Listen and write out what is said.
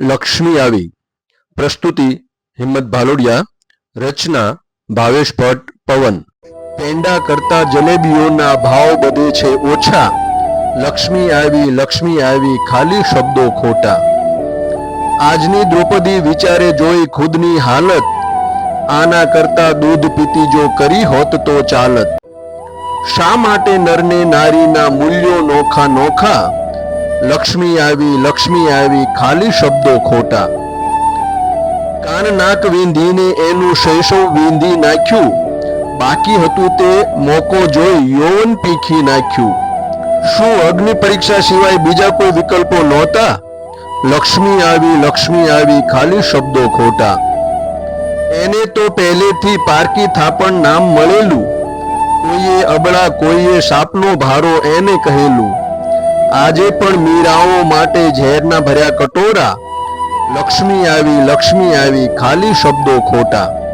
લક્ષ્મી આવી. પ્રસ્તુતિ, હિંમત ભાલોડિયા, રચના, ભાવેશ ભટ્ટ, પવન. પેંડા કરતા જલેબીઓના ભાવ બધે છે ઓછા. લક્ષ્મી આવી લક્ષ્મી આવી, ખાલી શબ્દો ખોટા. આજની દ્રૌપદી વિચારે જોઈ ખુદની હાલત. આના કરતા દૂધ પીતી જો કરી હોત તો ચાલત. શા માટે નરને નારીના મૂલ્યો નોખા નોખા? લક્ષ્મી આવી લક્ષ્મી આવી, ખાલી શબ્દો ખોટા. કાન નાક વીંધીને એનું શૈશવ વીંધી નાખ્યું. બાકી હતું તે મોકો જોઈ યૌવન પીખી નાખ્યું. શું અગ્નિ પરીક્ષા સિવાય બીજા કોઈ વિકલ્પો નહોતા? લક્ષ્મી આવી લક્ષ્મી આવી, ખાલી શબ્દો ખોટા. એને તો પહેલેથી પારકી થાપણ નામ મળેલું. કોઈએ અબળા, કોઈએ સાપનો ભારો એને કહેલું. આજે પણ મીરાઓ માટે ઝેરના ભર્યા કટોરા. લક્ષ્મી આવી લક્ષ્મી આવી ખાલી શબ્દો ખોટા.